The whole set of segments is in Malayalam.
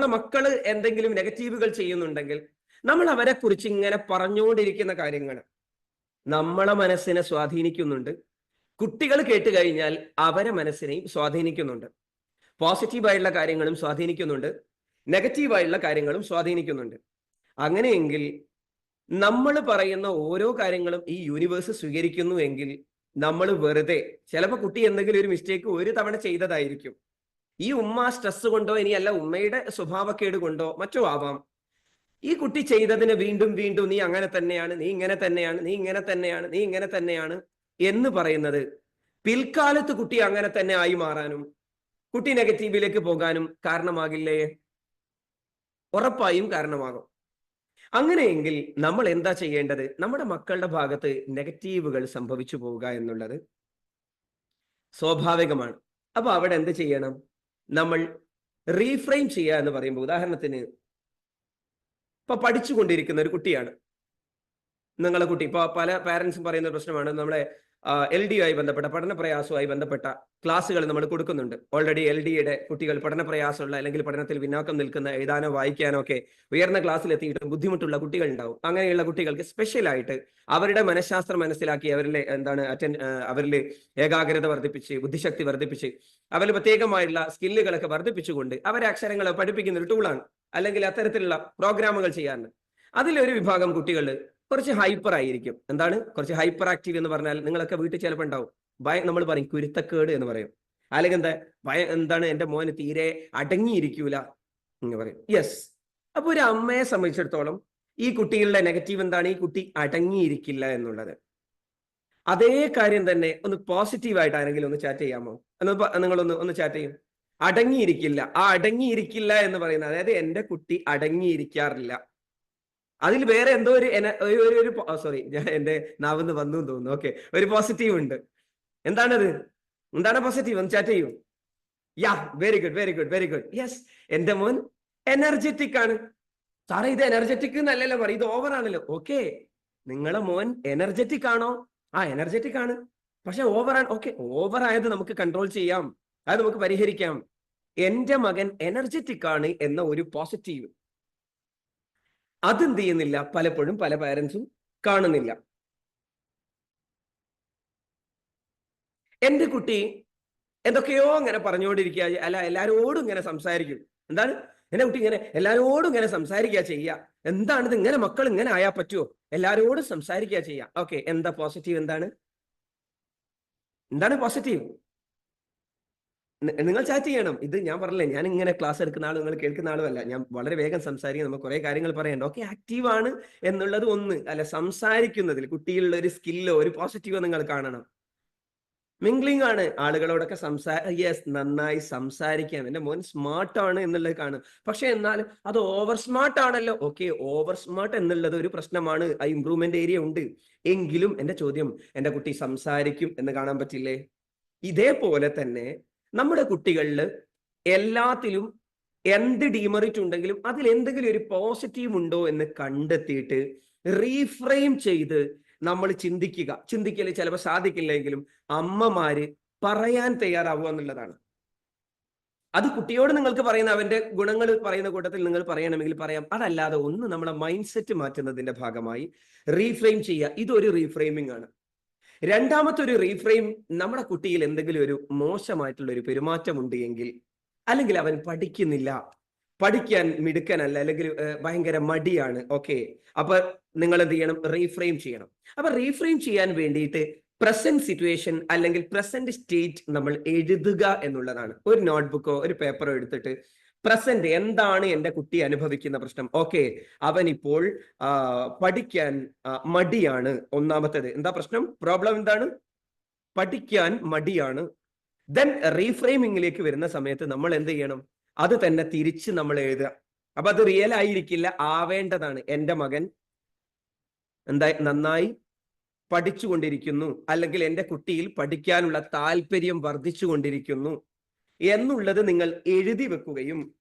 നമ്മളെ മക്കൾ എന്തെങ്കിലും നെഗറ്റീവുകൾ ചെയ്യുന്നുണ്ടെങ്കിൽ നമ്മൾ അവരെ കുറിച്ച് ഇങ്ങനെ പറഞ്ഞുകൊണ്ടിരിക്കുന്ന കാര്യങ്ങൾ നമ്മളെ മനസ്സിനെ സ്വാധീനിക്കുന്നുണ്ട്. കുട്ടികൾ കേട്ട് കഴിഞ്ഞാൽ അവരെ മനസ്സിനെയും സ്വാധീനിക്കുന്നുണ്ട്. പോസിറ്റീവായിട്ടുള്ള കാര്യങ്ങളും സ്വാധീനിക്കുന്നുണ്ട്. നെഗറ്റീവായിട്ടുള്ള കാര്യങ്ങളും സ്വാധീനിക്കുന്നുണ്ട്. അങ്ങനെയെങ്കിൽ നമ്മൾ പറയുന്ന ഓരോ കാര്യങ്ങളും ഈ യൂണിവേഴ്സ് സ്വീകരിക്കുന്നു എങ്കിൽ നമ്മൾ വെറുതെ ചിലപ്പോൾ കുട്ടി എന്തെങ്കിലും ഒരു മിസ്റ്റേക്ക് ഒരു തവണ ചെയ്തതായിരിക്കും. ഈ ഉമ്മ സ്ട്രെസ് കൊണ്ടോ ഇനിയല്ല ഉമ്മയുടെ സ്വഭാവക്കേട് കൊണ്ടോ മറ്റോ ആവാം. ഈ കുട്ടി ചെയ്തതിന് വീണ്ടും വീണ്ടും നീ അങ്ങനെ തന്നെയാണ് നീ ഇങ്ങനെ തന്നെയാണ് നീ ഇങ്ങനെ തന്നെയാണ് നീ ഇങ്ങനെ തന്നെയാണ് എന്ന് പറയുന്നത്. പിൽക്കാലത്ത് കുട്ടി അങ്ങനെ തന്നെ ആയി മാറാനും കുട്ടി നെഗറ്റീവിലേക്ക് പോകാനും കാരണമാകില്ലേ? ഉറപ്പായും കാരണമാകും. അങ്ങനെയെങ്കിൽ നമ്മൾ എന്താ ചെയ്യേണ്ടത്? നമ്മുടെ മക്കളുടെ ഭാഗത്ത് നെഗറ്റീവുകൾ സംഭവിച്ചു പോവുക എന്നുള്ളത് സ്വാഭാവികമാണ്. അപ്പൊ അവിടെ എന്ത് ചെയ്യണം? നമ്മൾ റീഫ്രെയിം ചെയ്യുക എന്ന് പറയുമ്പോൾ ഉദാഹരണത്തിന് ഇപ്പൊ പഠിച്ചുകൊണ്ടിരിക്കുന്ന ഒരു കുട്ടിയാണ്. നിങ്ങളെ കുട്ടി ഇപ്പൊ പല പാരന്റ്സും പറയുന്ന പ്രശ്നമാണ്. നമ്മളെ എൽ ഡി ആയി ബന്ധപ്പെട്ട പഠന പ്രയാസവുമായി ബന്ധപ്പെട്ട ക്ലാസ്സുകൾ നമ്മൾ കൊടുക്കുന്നുണ്ട്. ഓൾറെഡി എൽ ഡിയുടെ കുട്ടികൾ പഠന പ്രയാസമുള്ള അല്ലെങ്കിൽ പഠനത്തിൽ പിന്നാക്കം നിൽക്കുന്ന എഴുതാനോ വായിക്കാനോ ഒക്കെ ഉയർന്ന ക്ലാസ്സിൽ എത്തിയിട്ട് ബുദ്ധിമുട്ടുള്ള കുട്ടികൾ ഉണ്ടാവും അങ്ങനെയുള്ള കുട്ടികൾക്ക് സ്പെഷ്യലായിട്ട് അവരുടെ മനഃശാസ്ത്രം മനസ്സിലാക്കി അവരിലെ എന്താണ് അറ്റൻ അവരിൽ ഏകാഗ്രത വർദ്ധിപ്പിച്ച് ബുദ്ധിശക്തി വർദ്ധിപ്പിച്ച് അവരിൽ പ്രത്യേകമായിട്ടുള്ള സ്കില്ലുകളൊക്കെ വർദ്ധിപ്പിച്ചുകൊണ്ട് അവരെ അക്ഷരങ്ങളെ പഠിപ്പിക്കുന്ന ഒരു ടൂളാണ് അല്ലെങ്കിൽ അത്തരത്തിലുള്ള പ്രോഗ്രാമുകൾ ചെയ്യാറുണ്ട്. അതിലൊരു വിഭാഗം കുട്ടികൾ കുറച്ച് ഹൈപ്പർ ആയിരിക്കും. എന്താണ്? കുറച്ച് ഹൈപ്പർ ആക്റ്റീവ് എന്ന് പറഞ്ഞാൽ നിങ്ങളൊക്കെ വീട്ടിൽ ചിലപ്പോൾ ഉണ്ടാവും. ഭയം നമ്മൾ പറയും കുരുത്തക്കേട് എന്ന് പറയും. അല്ലെങ്കിൽ എന്താ ഭയം എന്താണ് എന്റെ മോന് തീരെ അടങ്ങിയിരിക്കൂല എന്ന് പറയും. യെസ് അപ്പൊ ഒരു അമ്മയെ സംബന്ധിച്ചിടത്തോളം ഈ കുട്ടികളുടെ നെഗറ്റീവ് എന്താണ്? ഈ കുട്ടി അടങ്ങിയിരിക്കില്ല എന്നുള്ളത്. അതേ കാര്യം തന്നെ ഒന്ന് പോസിറ്റീവായിട്ട് ആരെങ്കിലും ഒന്ന് ചാറ്റ് ചെയ്യാമോ? എന്ന് നിങ്ങളൊന്ന് ഒന്ന് ചാറ്റ് ചെയ്യും. അടങ്ങിയിരിക്കില്ല. ആ അടങ്ങിയിരിക്കില്ല എന്ന് പറയുന്നത് അതായത് എന്റെ കുട്ടി അടങ്ങിയിരിക്കാറില്ല. അതിൽ വേറെ എന്തോ ഒരു ഒരു സോറി ഞാൻ എന്റെ നാവിന്ന് വന്നു തോന്നുന്നു. ഓക്കെ ഒരു പോസിറ്റീവ് ഉണ്ട്. എന്താണത്? എന്താണ് പോസിറ്റീവ് ചാറ്റ് ചെയ്യൂ. Yeah very good very good very good yes എന്റെ മോൻ എനർജറ്റിക് ആണ്. സാറേ ഇത് എനർജറ്റിക് എന്നല്ലല്ലോ പറയും ഇത് ഓവർ ആണല്ലോ. ഓക്കെ നിങ്ങളെ മോൻ എനർജറ്റിക് ആണോ? ആ എനർജറ്റിക് ആണ്. പക്ഷെ ഓവർ ആണ്. ഓക്കെ ഓവർ ആയത് നമുക്ക് കൺട്രോൾ ചെയ്യാം. അത് നമുക്ക് പരിഹരിക്കാം. എന്റെ മകൻ എനർജറ്റിക് ആണ് എന്ന ഒരു പോസിറ്റീവ് അതെന്ത് ചെയ്യുന്നില്ല? പലപ്പോഴും പല പാരൻസും കാണുന്നില്ല. എന്റെ കുട്ടി എന്തൊക്കെയോ ഇങ്ങനെ പറഞ്ഞുകൊണ്ടിരിക്കുക. അല്ല എല്ലാരോടും ഇങ്ങനെ സംസാരിക്കും. എന്താണ്? എന്റെ കുട്ടി ഇങ്ങനെ എല്ലാരോടും ഇങ്ങനെ സംസാരിക്കുക ചെയ്യുക എന്താണിത്? ഇങ്ങനെ മക്കൾ ഇങ്ങനെ ആയാ പറ്റുമോ എല്ലാരോടും സംസാരിക്കുക ചെയ്യുക ഓക്കെ എന്താ പോസിറ്റീവ് എന്താണ്? എന്താണ് പോസിറ്റീവ് നിങ്ങൾ ചാറ്റ് ചെയ്യണം. ഇത് ഞാൻ പറഞ്ഞില്ലേ ഞാൻ ഇങ്ങനെ ക്ലാസ് എടുക്കുന്ന ആളും നിങ്ങൾ കേൾക്കുന്ന ആളുമല്ല ഞാൻ വളരെ വേഗം സംസാരിക്കും നമുക്ക് കുറെ കാര്യങ്ങൾ പറയണ്ട. ഓക്കെ ആക്റ്റീവ് ആണ് എന്നുള്ളത് ഒന്ന്. അല്ല സംസാരിക്കുന്നതിൽ കുട്ടിയിലുള്ള ഒരു സ്കില്ലോ ഒരു പോസിറ്റീവോ നിങ്ങൾ കാണണം. മിംഗ്ലിംഗ് ആണ്. ആളുകളോടൊക്കെ സംസാ യെസ് നന്നായി സംസാരിക്കാം. എന്റെ മോൻ സ്മാർട്ട് ആണ് എന്നുള്ളത് കാണും. പക്ഷെ എന്നാലും അത് ഓവർ സ്മാർട്ട് ആണല്ലോ. ഓക്കെ ഓവർ സ്മാർട്ട് എന്നുള്ളത് ഒരു പ്രശ്നമാണ്. ആ ഇമ്പ്രൂവ്മെന്റ് ഏരിയ ഉണ്ട്. എങ്കിലും എന്റെ ചോദ്യം എന്റെ കുട്ടി സംസാരിക്കും എന്ന് കാണാൻ പറ്റില്ലേ? ഇതേപോലെ തന്നെ നമ്മുടെ കുട്ടികളിൽ എല്ലാത്തിലും എന്ത് ഡീമെറിറ്റ് ഉണ്ടെങ്കിലും അതിൽ എന്തെങ്കിലും ഒരു പോസിറ്റീവ് ഉണ്ടോ എന്ന് കണ്ടെത്തിയിട്ട് റീഫ്രെയിം ചെയ്ത് നമ്മൾ ചിന്തിക്കുക. ചിന്തിക്കൽ ചിലപ്പോൾ സാധിക്കില്ലെങ്കിലും അമ്മമാര് പറയാൻ തയ്യാറാവുക എന്നുള്ളതാണ്. അത് കുട്ടിയോട് നിങ്ങൾക്ക് പറയുന്ന അവന്റെ ഗുണങ്ങൾ പറയുന്ന കൂട്ടത്തിൽ നിങ്ങൾ പറയണമെങ്കിൽ പറയാം. അതല്ലാതെ ഒന്ന് നമ്മളെ മൈൻഡ് സെറ്റ് മാറ്റുന്നതിന്റെ ഭാഗമായി റീഫ്രെയിം ചെയ്യുക. ഇതൊരു റീഫ്രെയിമിംഗ് ആണ്. രണ്ടാമത്തെ ഒരു റീഫ്രെയിം നമ്മുടെ കുട്ടിയിൽ എന്തെങ്കിലും ഒരു മോശമായിട്ടുള്ള ഒരു പെരുമാറ്റം ഉണ്ട് എങ്കിൽ അല്ലെങ്കിൽ അവൻ പഠിക്കുന്നില്ല പഠിക്കാൻ മിടുക്കനല്ല അല്ലെങ്കിൽ ഭയങ്കര മടിയാണ് ഓക്കെ. അപ്പൊ നിങ്ങൾ എന്ത് ചെയ്യണം? റീഫ്രെയിം ചെയ്യണം. അപ്പൊ റീഫ്രെയിം ചെയ്യാൻ വേണ്ടിയിട്ട് പ്രസന്റ് സിറ്റുവേഷൻ അല്ലെങ്കിൽ പ്രസന്റ് സ്റ്റേറ്റ് നമ്മൾ എഴുതുക എന്നുള്ളതാണ്. ഒരു നോട്ട്ബുക്കോ ഒരു പേപ്പറോ എടുത്തിട്ട് പ്രസന്റ് എന്താണ് എന്റെ കുട്ടി അനുഭവിക്കുന്ന പ്രശ്നം? ഓക്കെ അവൻ ഇപ്പോൾ പഠിക്കാൻ മടിയാണ്. ഒന്നാമത്തേത് എന്താ പ്രശ്നം? പ്രോബ്ലം എന്താണ്? പഠിക്കാൻ മടിയാണ്. ദെൻ റീഫ്രെയിമിങ്ങിലേക്ക് വരുന്ന സമയത്ത് നമ്മൾ എന്ത് ചെയ്യണം? അത് തന്നെ തിരിച്ച് നമ്മൾ എഴുതുക. അപ്പൊ അത് റിയൽ ആയിരിക്കില്ല ആവേണ്ടതാണ്. എന്റെ മകൻ എന്താ നന്നായി പഠിച്ചുകൊണ്ടിരിക്കുന്നു. അല്ലെങ്കിൽ എന്റെ കുട്ടിയിൽ പഠിക്കാനുള്ള താല്പര്യം വർദ്ധിച്ചുകൊണ്ടിരിക്കുന്നു. എന്നുള്ളത് നിങ്ങൾ എഴുതി വെക്കുകയും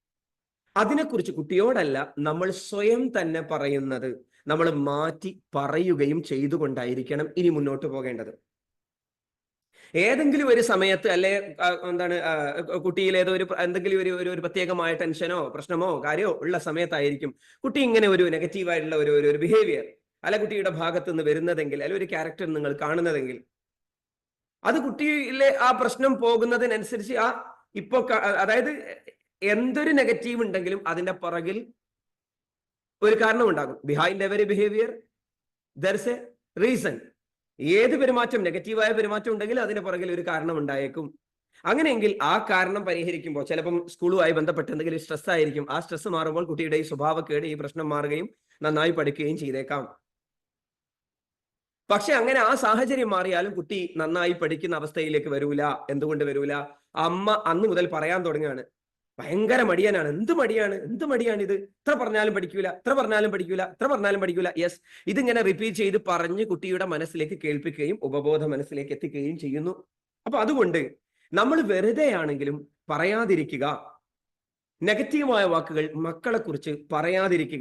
അതിനെക്കുറിച്ച് കുട്ടിയോടല്ല നമ്മൾ സ്വയം തന്നെ പറയുന്നത്. നമ്മൾ മാറ്റി പറയുകയും ചെയ്തുകൊണ്ടായിരിക്കണം ഇനി മുന്നോട്ട് പോകേണ്ടത്. ഏതെങ്കിലും ഒരു സമയത്ത് അല്ലെ എന്താണ് കുട്ടിയിൽ ഏതോ ഒരു എന്തെങ്കിലും ഒരു ഒരു- പ്രത്യേകമായ ടെൻഷനോ പ്രശ്നമോ കാര്യമോ ഉള്ള സമയത്തായിരിക്കും കുട്ടി ഇങ്ങനെ ഒരു നെഗറ്റീവായിട്ടുള്ള ഒരു- ഒരു ബിഹേവിയർ അല്ല കുട്ടിയുടെ ഭാഗത്ത് നിന്ന് വരുന്നതെങ്കിൽ അല്ലെ ഒരു ക്യാരക്ടർ നിങ്ങൾ കാണുന്നതെങ്കിൽ. അത് കുട്ടിയിലെ ആ പ്രശ്നം പോകുന്നതിനനുസരിച്ച് ആ ഇപ്പൊ അതായത് എന്തൊരു നെഗറ്റീവ് ഉണ്ടെങ്കിലും അതിന്റെ പുറകിൽ ഒരു കാരണം ഉണ്ടാകും. Behind every behaviour there's a reason ഏത് പെരുമാറ്റം നെഗറ്റീവായ പെരുമാറ്റം ഉണ്ടെങ്കിൽ അതിന്റെ പുറകിൽ ഒരു കാരണം ഉണ്ടായേക്കും. അങ്ങനെയെങ്കിൽ ആ കാരണം പരിഹരിക്കുമ്പോൾ ചിലപ്പം സ്കൂളുമായി ബന്ധപ്പെട്ട് എന്തെങ്കിലും സ്ട്രെസ് ആയിരിക്കും. ആ സ്ട്രെസ് മാറുമ്പോൾ കുട്ടിയുടെ ഈ സ്വഭാവക്കേട് ഈ പ്രശ്നം മാറുകയും നന്നായി പഠിക്കുകയും ചെയ്തേക്കാം. പക്ഷെ അങ്ങനെ ആ സാഹചര്യം മാറിയാലും കുട്ടി നന്നായി പഠിക്കുന്ന അവസ്ഥയിലേക്ക് വരൂല. എന്തുകൊണ്ട് വരൂല? അമ്മ അന്ന് മുതൽ പറയാൻ തുടങ്ങുകയാണ്. ഭയങ്കര മടിയനാണ്. എന്ത് മടിയാണ്? എന്ത് മടിയാണ് ഇത്? ഇത്ര പറഞ്ഞാലും പഠിക്കൂല ഇത്ര പറഞ്ഞാലും പഠിക്കൂല ഇത്ര പറഞ്ഞാലും പഠിക്കൂല. യെസ് ഇതിങ്ങനെ റിപ്പീറ്റ് ചെയ്ത് പറഞ്ഞ് കുട്ടിയുടെ മനസ്സിലേക്ക് കേൾപ്പിക്കുകയും ഉപബോധ മനസ്സിലേക്ക് എത്തിക്കുകയും ചെയ്യുന്നു. അപ്പൊ അതുകൊണ്ട് നമ്മൾ വെറുതെ ആണെങ്കിലും പറയാതിരിക്കുക. നെഗറ്റീവായ വാക്കുകൾ മക്കളെ കുറിച്ച് പറയാതിരിക്കുക.